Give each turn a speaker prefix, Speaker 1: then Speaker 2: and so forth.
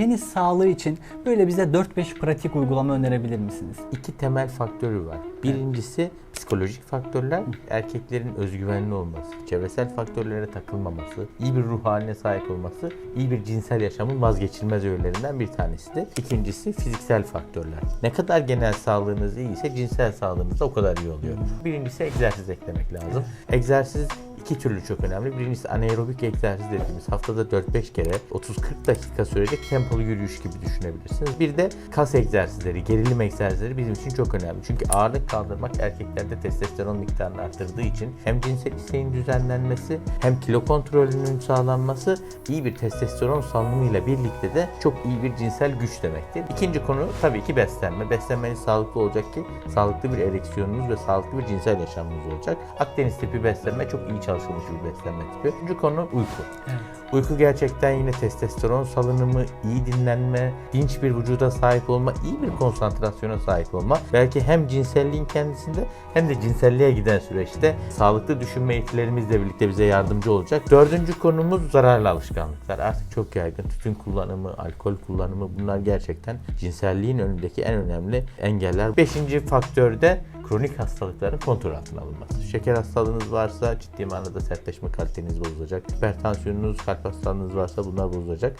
Speaker 1: Penis sağlığı için böyle bize 4-5 pratik uygulama önerebilir misiniz?
Speaker 2: İki temel faktörü var. Birincisi psikolojik faktörler, erkeklerin özgüvenli olması, çevresel faktörlere takılmaması, iyi bir ruh haline sahip olması, iyi bir cinsel yaşamın vazgeçilmez öğelerinden bir tanesidir. İkincisi fiziksel faktörler. Ne kadar genel sağlığınız iyiyse cinsel sağlığınız da o kadar iyi oluyor. Birincisi egzersiz eklemek lazım. Egzersiz iki türlü çok önemli. Birincisi anaerobik egzersiz dediğimiz haftada 4-5 kere 30-40 dakika sürecek tempolu yürüyüş gibi düşünebilirsiniz. Bir de kas egzersizleri, gerilim egzersizleri bizim için çok önemli. Çünkü ağırlık kaldırmak erkeklerde testosteron miktarını arttırdığı için hem cinsel isteğin düzenlenmesi hem kilo kontrolünün sağlanması iyi bir testosteron salınımıyla birlikte de çok iyi bir cinsel güç demektir. İkinci konu tabii ki beslenme. Beslenmeniz sağlıklı olacak ki sağlıklı bir ereksiyonunuz ve sağlıklı bir cinsel yaşamınız olacak. Akdeniz tipi beslenme çok iyi çalışılmış bir beslenme tipi. Üçüncü konu uyku.
Speaker 1: Evet.
Speaker 2: Uyku gerçekten yine testosteron salınımı, iyi dinlenme, dinç bir vücuda sahip olma, iyi bir konsantrasyona sahip olma. Belki hem cinselliğin kendisinde hem de cinselliğe giden süreçte sağlıklı düşünme yetilerimizle birlikte bize yardımcı olacak. Dördüncü konumuz zararlı alışkanlıklar. Artık çok yaygın. Tütün kullanımı, alkol kullanımı bunlar gerçekten cinselliğin önündeki en önemli engeller. Beşinci faktörde kronik hastalıkların kontrol altına alınması. Şeker hastalığınız varsa ciddi manada sertleşme kaliteniz bozulacak. Hipertansiyonunuz, kalp hastalığınız varsa bunlar bozulacak.